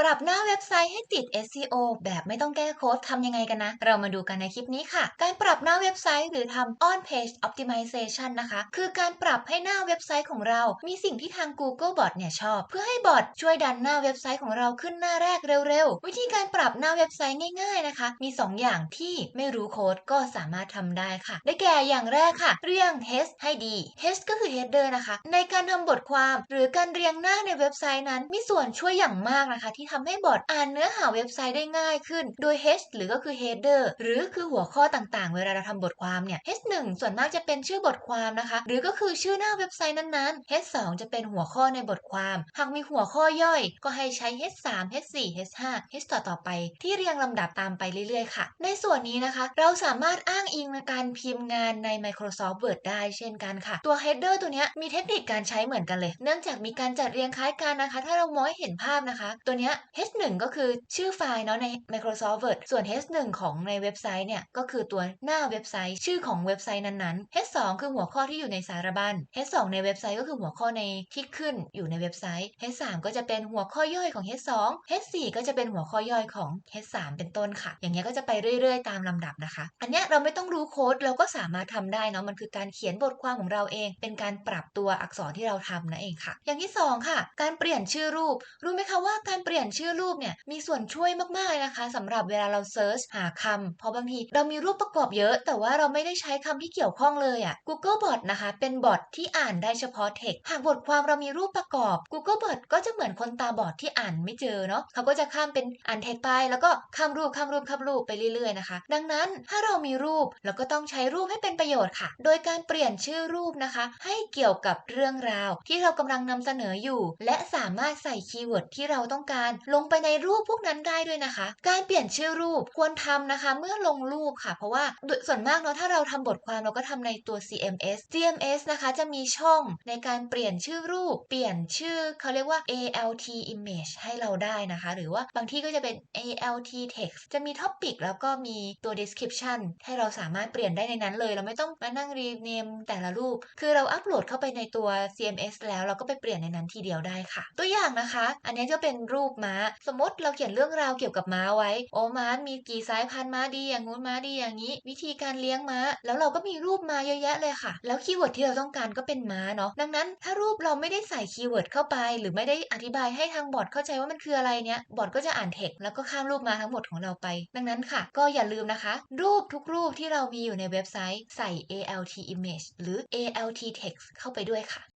ปรับหน้าเว็บไซต์ให้ติด SEO แบบไม่ต้องแก้โค้ดทำยังไงกันนะ เรามาดูกันในคลิปนี้ค่ะ การปรับหน้าเว็บไซต์หรือทำ on page optimization นะคะ คือการปรับให้หน้าเว็บไซต์ของเรา มีสิ่งที่ทาง Google Bot เนี่ยชอบ เพื่อให้บอทช่วยดันหน้าเว็บไซต์ของเราขึ้นหน้าแรกเร็วๆ วิธีการปรับหน้าเว็บไซต์ง่าย ๆนะคะ มี 2 อย่างที่ไม่รู้โค้ดก็สามารถทำได้ค่ะ ได้แก่อย่างแรกค่ะ เรียง h ให้ดี h ก็คือ header นะคะ ในการทำบทความหรือการเรียงหน้าในเว็บไซต์นั้น มีส่วนช่วยอย่างมากนะคะที่ทำให้บอทอ่านเนื้อหาเว็บไซต์ได้ง่ายขึ้น โดย H หรือก็คือ header หรือคือหัวข้อต่างๆ เวลาเราทำบทความเนี่ย H1 ส่วนมากจะเป็นชื่อบทความนะคะ หรือก็คือชื่อหน้าเว็บไซต์นั้นๆ H2 จะเป็นหัวข้อในบทความ หากมีหัวข้อย่อย ก็ให้ใช้ H3 H4 H5 H ต่อต่อไป ที่เรียงลำดับตามไปเรื่อยๆค่ะ ในส่วนนี้นะคะ เราสามารถอ้างอิงในการพิมพ์งานใน Microsoft Word ได้เช่นกันค่ะ ตัว header ตัวนี้มีเทคนิคการใช้เหมือนกันเลย เนื่องจากมีการจัดเรียงคล้ายกันนะคะ ถ้าเรามองเห็นภาพนะคะ ตัวนี้ H1 ก็คือชื่อไฟล์เนาะใน Microsoft Word ส่วน H1 ของในเว็บไซต์เนี่ยก็คือตัวหน้าเว็บไซต์ ชื่อของเว็บไซต์นั้นๆ H2 คือหัวข้อที่อยู่ในสารบัญ H2 ในเว็บไซต์ก็คือหัวข้อในที่ขึ้นอยู่ในเว็บไซต์ H3 ก็จะเป็นหัวข้อย่อยของ H2 H4 ก็จะเป็นหัวข้อย่อยของ H3 เป็นต้นค่ะ อย่างเงี้ยก็จะไปเรื่อยๆ ตามลำดับนะคะ อันเนี้ยเราไม่ต้องรู้โค้ดเราก็สามารถทำได้เนาะมันคือการเขียนบทความของเราเอง เป็นการปรับตัวอักษรที่เราทำนั่นเองค่ะ อย่างที่สองค่ะ การเปลี่ยนชื่อรูป รู้ไหมคะว่าการเปลี่ยนชื่อรูปเนี่ยมีส่วนช่วยมากๆนะคะสำหรับเวลาเราเซิร์ชหาคำเพราะบางทีเรามีรูปประกอบเยอะ แต่ว่าเราไม่ได้ใช้คำที่เกี่ยวข้องเลยอะ่ะ Google Bot นะคะ เป็นบอทที่อ่านได้เฉพาะ text หากบทความเรามีรูปประกอบ Google Bot ก็จะเหมือนคนตาบอดที่อ่านไม่เจอเนาะเขาก็จะข้ามเป็นอ่าน text ไป แล้วก็ข้ามรูปข้ามรูปข้ามรูปไปเรื่อยๆนะคะ ดังนั้นถ้าเรามีรูปเราก็ต้องใช้รูปให้เป็นประโยชน์ค่ะ โดยการเปลี่ยนชื่อรูปนะคะ ให้เกี่ยวกับเรื่องราว ที่เรากำลังนำเสนออยู่ และสามารถใส่คีย์เวิร์ดที่เราต้องการลงไปในรูปพวกนั้นได้ด้วยนะคะ การเปลี่ยนชื่อรูปควรทำนะคะ เมื่อลงรูปค่ะ เพราะว่าส่วนมากเนาะถ้าเราทำบทความเราก็ทำในตัว CMS CMS นะคะจะมีช่องในการเปลี่ยนชื่อรูป เปลี่ยนชื่อเขาเรียกว่า ALT image ให้เราได้นะคะ หรือว่าบางที่ก็จะเป็น ALT text จะมี topic แล้วก็มีตัว description ให้เราสามารถเปลี่ยนได้ในนั้นเลย เราไม่ต้องมานั่ง rename แต่ละรูป คือเราอัปโหลดเข้าไปในตัว CMS แล้วเราก็ไปเปลี่ยนในนั้นทีเดียวได้ค่ะ ตัวอย่างนะคะ อันนี้จะเป็นรูปม้า สมมติเราเขียนเรื่องราวเกี่ยวกับม้าไว้ โอ้ม้ามีกี่สายพันธุ์ม้าดีอย่างงู้นม้าดีอย่างนี้ วิธีการเลี้ยงม้า แล้วเราก็มีรูปม้าเยอะแยะเลยค่ะ แล้วคีย์เวิร์ดที่เราต้องการก็เป็นม้าเนาะดังนั้น ถ้ารูปเราไม่ได้ใส่คีย์เวิร์ดเข้าไป หรือไม่ได้อธิบายให้ทางบอร์ดเข้าใจว่ามันคืออะไรเนี้ยบอร์ดก็จะอ่านเทคแล้วก็ข้ามรูปมาทั้งหมดของเราไป ดังนั้นค่ะ ก็อย่าลืมนะคะ รูปทุกรูปที่เรามีอยู่ในเว็บไซต์ใส่ ALT image หรือ ALT text เข้าไปด้วยค่ะ